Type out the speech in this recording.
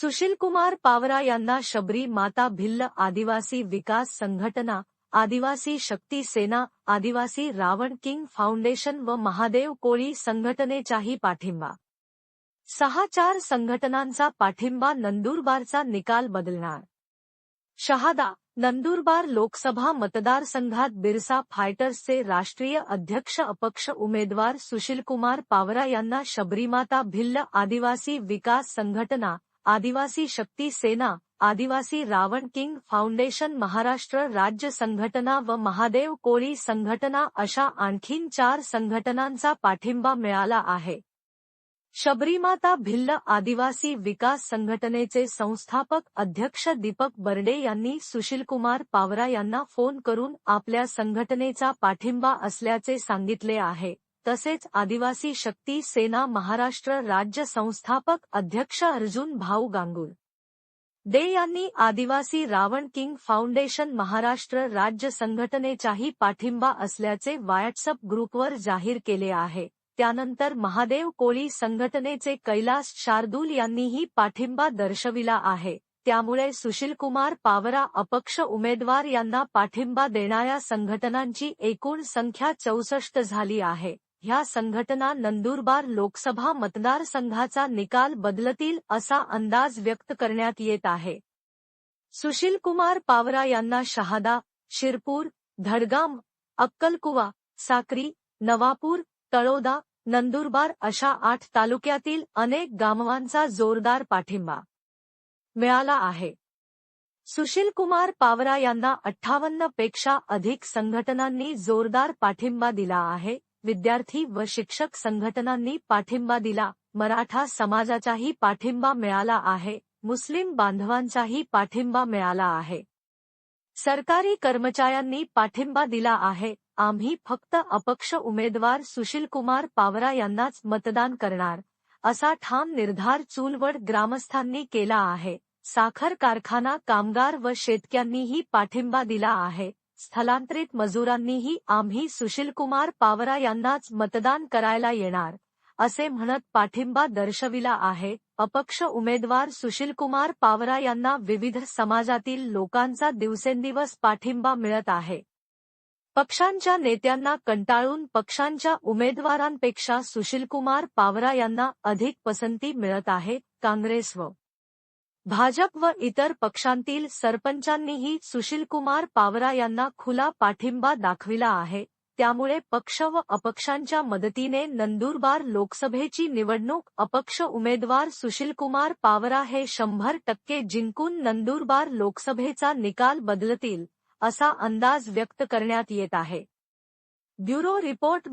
सुशीलकुमार पावरा यांना शबरी, माता भिल्ल, आदिवासी विकास संघटना, आदिवासी शक्ती सेना, आदिवासी रावण किंग फाउंडेशन व महादेव कोळी संघटनेचाही पाठिंबा. सहा चार संघटनांचा पाठिंबा नंदुरबारचा निकाल बदलणार. शहादा, नंदुरबार लोकसभा मतदारसंघात बिरसा फायटर्सचे राष्ट्रीय अध्यक्ष अपक्ष उमेदवार सुशीलकुमार पावरा यांना शबरीमाता भिल्ल, आदिवासी विकास संघटना आदिवासी शक्ती सेना आदिवासी रावण किंग फाउंडेशन महाराष्ट्र राज्य संघटना व महादेव कोळी संघटना अशा आणखीन चार संघटनांचा पाठिंबा मिळाला आहे. शबरीमाता भिल्ल आदिवासी विकास संघटनेचे संस्थापक अध्यक्ष दीपक बर्डे यांनी सुशीलकुमार पावरा यांना फोन करून आपल्या संघटनेचा पाठिंबा असल्याचे सांगितले आहे. तसेच आदिवासी शक्ती सेना महाराष्ट्र राज्य संस्थापक अध्यक्ष अर्जुन भाऊ गांगुल. दे यांनी आदिवासी रावण किंग फाउंडेशन महाराष्ट्र राज्य संघटनेचाही पाठिंबा असल्याचे व्हॉट्सअप ग्रुपवर जाहीर केले आहे. त्यानंतर महादेव कोळी संघटनेचे कैलास शार्दूल यांनीही पाठिंबा दर्शविला आहे. त्यामुळे सुशीलकुमार पावरा अपक्ष उमेदवार यांना पाठिंबा देणाऱ्या संघटनांची एकूण संख्या चौसष्ट झाली आहे. ह्या संघटना नंदुरबार लोकसभा मतदारसंघाचा निकाल बदलतील असा अंदाज व्यक्त करण्यात येत आहे. सुशीलकुमार पावरा यांना शहादा शिरपूर धडगाम अक्कलकुवा साक्री नवापूर तळोदा नंदुरबार अशा आठ तालुक्यातील अनेक गामवांचा जोरदार पाठिंबा मिळाला आहे. सुशीलकुमार पावरा यांना अठ्ठावन्नपेक्षा अधिक संघटनांनी जोरदार पाठिंबा दिला आहे. विद्यार्थी व शिक्षक संघटनांनी पाठिंबा दिला. मराठा समाजाचाही पाठिंबा मिळाला आहे. मुस्लिम बांधवांचाही पाठिंबा मिळाला आहे. सरकारी कर्मचाऱ्यांनी पाठिंबा दिला आहे. आम्ही फक्त अपक्ष उमेदवार सुशीलकुमार पावरा यांनाच मतदान करणार. असा ठाम निर्धार चूलवड ग्रामस्थांनी केला आहे. साखर कारखाना, कामगार व शेतक्यांनीही पाठिंबा दिला आहे. स्थलांतरित मजुरांनीही आम्ही सुशीलकुमार पावरा यांनाच मतदान करायला येणार असे म्हणत पाठिंबा दर्शविला आहे. अपक्ष उमेदवार सुशीलकुमार पावरा यांना विविध समाजातील लोकांचा दिवसेंदिवस पाठिंबा मिळत आहे. पक्षांच्या नेत्यांना कंटाळून पक्षांच्या उमेदवारांपेक्षा सुशीलकुमार पावरा यांना अधिक पसंती मिळत आहे. काँग्रेस व भाजप व इतर पक्षांतील सरपंचांनीही सुशीलकुमार पावरा यांना खुला पाठिंबा दाखविला आहे. त्यामुळे पक्ष व अपक्षांच्या मदतीने नंदुरबार लोकसभेची निवडणूक अपक्ष उमेदवार सुशीलकुमार पावरा हे शंभर टक्के जिंकून नंदुरबार लोकसभेचा निकाल बदलतील असा अंदाज व्यक्त करण्यात येत आहे. Bureau report